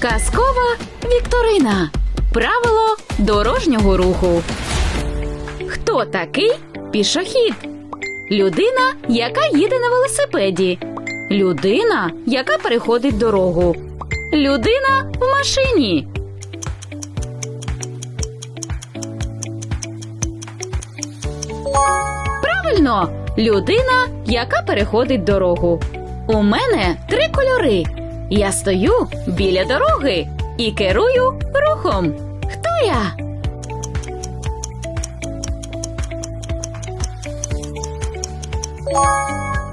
Казкова Вікторина. Правило дорожнього руху. Хто такий пішохід? Людина, яка їде на велосипеді. Людина, яка переходить дорогу. Людина в машині. Правильно, людина, яка переходить дорогу. У мене три кольори. Я стою біля дороги і керую рухом. Хто я?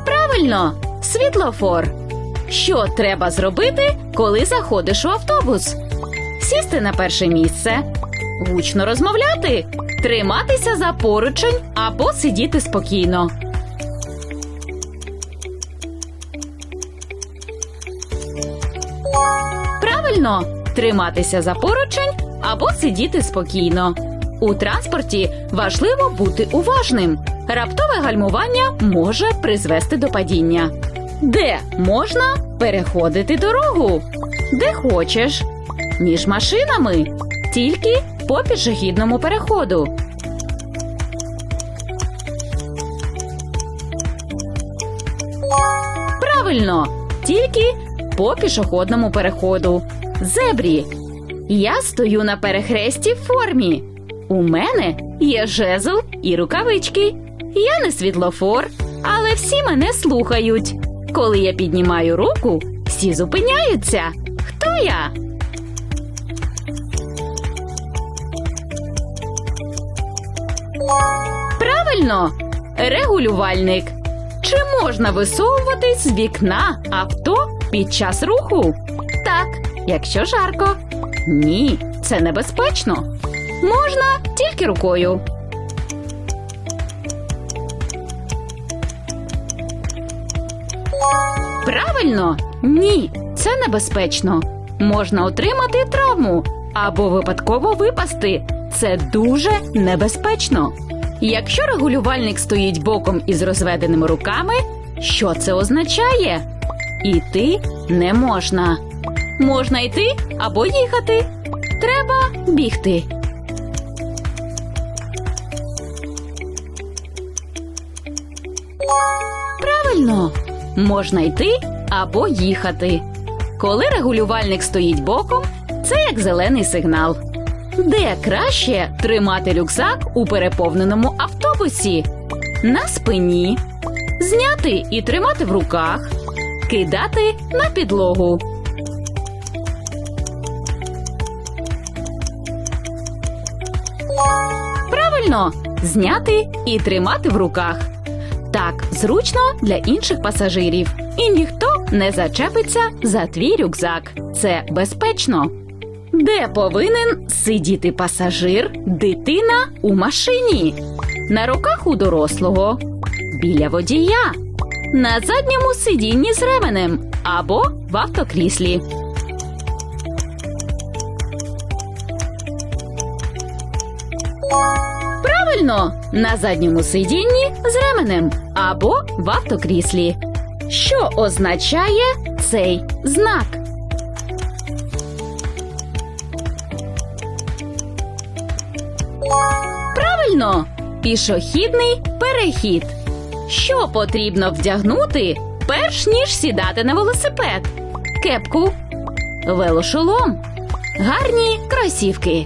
Правильно, світлофор. Що треба зробити, коли заходиш у автобус? Сісти на перше місце, гучно розмовляти, триматися за поручень або сидіти спокійно. Правильно, триматися за поручень або сидіти спокійно. У транспорті важливо бути уважним. Раптове гальмування може призвести до падіння. Де можна переходити дорогу? Де хочеш. Між машинами. Тільки по пішохідному переходу. Правильно, тільки по пішохідному переходу. Зебрі. Я стою на перехресті в формі. У мене є жезл і рукавички. Я не світлофор, але всі мене слухають. Коли я піднімаю руку, всі зупиняються. Хто я? Правильно, регулювальник. Чи можна висовуватись з вікна авто під час руху? Так, якщо жарко. Ні, це небезпечно. Можна тільки рукою. Правильно, ні, це небезпечно. Можна отримати травму або випадково випасти. Це дуже небезпечно. Якщо регулювальник стоїть боком із розведеними руками, що це означає? Іти не можна. Можна йти або їхати. Треба бігти. Правильно, можна йти або їхати. Коли регулювальник стоїть боком, це як зелений сигнал. Де краще тримати рюкзак у переповненому автобусі? На спині, зняти і тримати в руках, кидати на підлогу. Правильно, зняти і тримати в руках. Так зручно для інших пасажирів. І ніхто не зачепиться за твій рюкзак. Це безпечно. Де повинен сидіти пасажир, дитина у машині? На руках у дорослого, біля водія, на задньому сидінні з ременем або в автокріслі. Правильно, на задньому сидінні з ременем або в автокріслі. Що означає цей знак? Правильно, пішохідний перехід. Що потрібно вдягнути, перш ніж сідати на велосипед? Кепку, велошолом, гарні кросівки.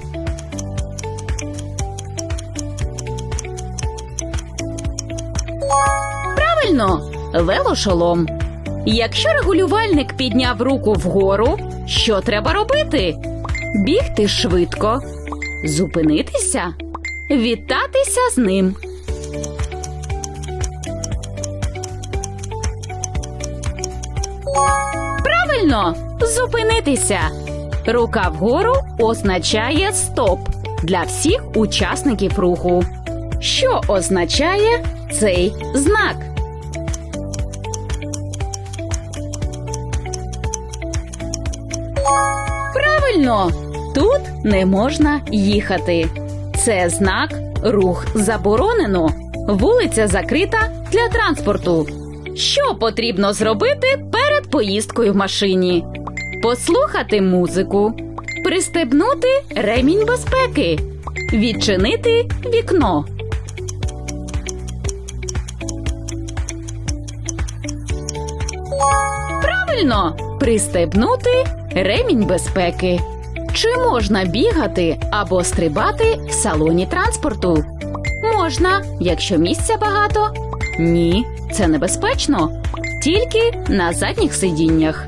Правильно, велошолом. Якщо регулювальник підняв руку вгору, що треба робити? Бігти швидко, зупинитися, вітатися з ним. Правильно, зупинитися. Рука вгору означає стоп для всіх учасників руху. Що означає цей знак? Правильно, тут не можна їхати. Це знак рух заборонено. Вулиця закрита для транспорту. Що потрібно зробити перед поїздкою в машині? Послухати музику. Пристебнути ремінь безпеки. Відчинити вікно. Правильно, пристебнути ремінь безпеки. Чи можна бігати або стрибати в салоні транспорту? Можна, якщо місця багато. Ні, це небезпечно. Тільки на задніх сидіннях.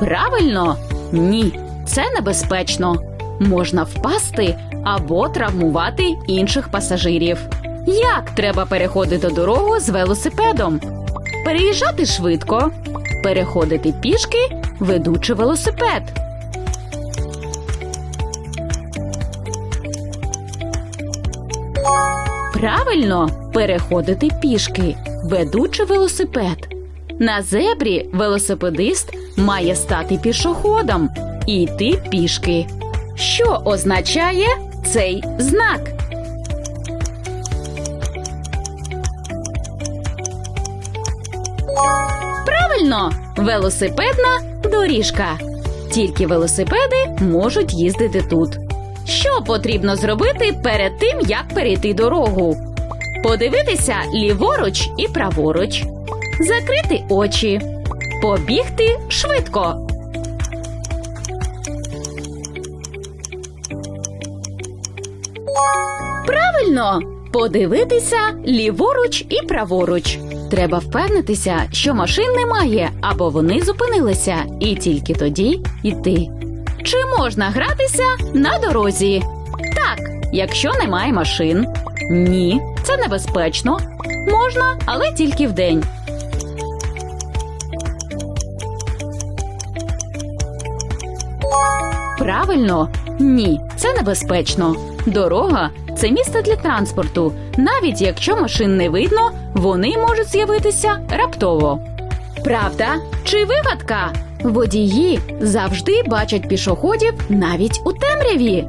Правильно, ні, це небезпечно. Можна впасти або травмувати інших пасажирів. Як треба переходити дорогу з велосипедом? Переїжджати швидко, переходити пішки, ведучи велосипед. Правильно переходити пішки, ведучи велосипед. На зебрі велосипедист має стати пішоходом і йти пішки. Що означає цей знак? Правильно, велосипедна доріжка. Тільки велосипеди можуть їздити тут. Що потрібно зробити перед тим, як перейти дорогу? Подивитися ліворуч і праворуч, закрити очі, побігти швидко. Правильно, подивитися ліворуч і праворуч. Треба впевнитися, що машин немає або вони зупинилися, і тільки тоді йти. Чи можна гратися на дорозі? Так, якщо немає машин. Ні, це небезпечно. Можна, але тільки вдень. Правильно, ні, це небезпечно. Дорога це місце для транспорту. Навіть якщо машин не видно, вони можуть з'явитися раптово. Правда чи вигадка? Водії завжди бачать пішоходів навіть у темряві.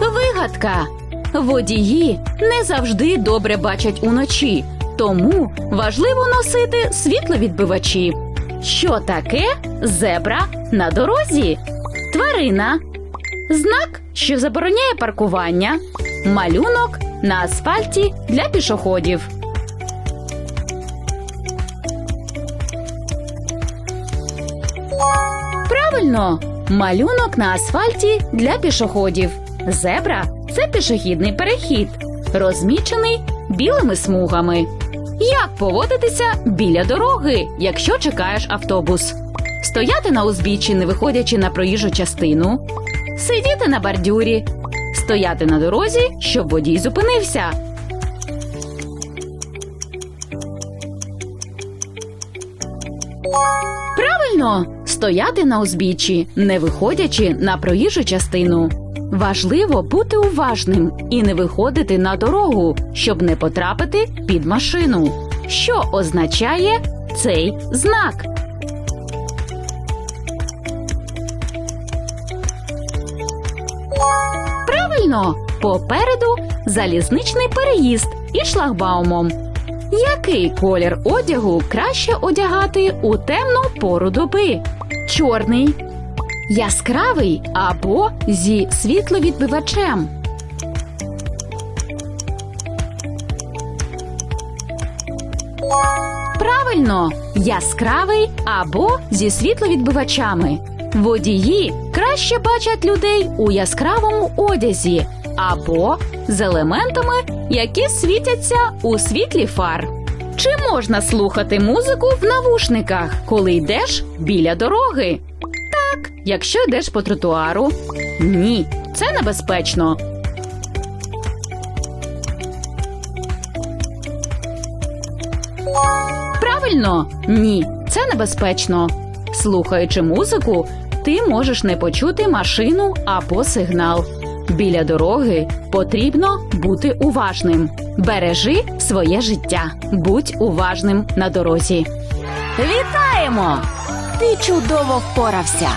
Вигадка. Водії не завжди добре бачать уночі, тому важливо носити світловідбивачі. Що таке зебра на дорозі? Тварина. Знак, що забороняє паркування. Малюнок на асфальті для пішоходів. Правильно, малюнок на асфальті для пішоходів. Зебра це пішохідний перехід, розмічений білими смугами. Як поводитися біля дороги, якщо чекаєш автобус? Стояти на узбіччі, не виходячи на проїжджу частину, сидіти на бордюрі, стояти на дорозі, щоб водій зупинився. Правильно, стояти на узбіччі, не виходячи на проїжджу частину. Важливо бути уважним і не виходити на дорогу, щоб не потрапити під машину. Що означає цей знак? Правильно, попереду залізничний переїзд і шлагбаумом. Який колір одягу краще одягати у темну пору доби? Чорний, яскравий або зі світловідбивачем. Правильно, яскравий або зі світловідбивачами. Водії краще бачать людей у яскравому одязі або з елементами, які світяться у світлі фар. Чи можна слухати музику в навушниках, коли йдеш біля дороги? Так, якщо йдеш по тротуару. Ні, це небезпечно. Правильно, ні, це небезпечно. Слухаючи музику, ти можеш не почути машину або сигнал. Біля дороги потрібно бути уважним. Бережи своє життя. Будь уважним на дорозі. Вітаємо! Ти чудово впорався.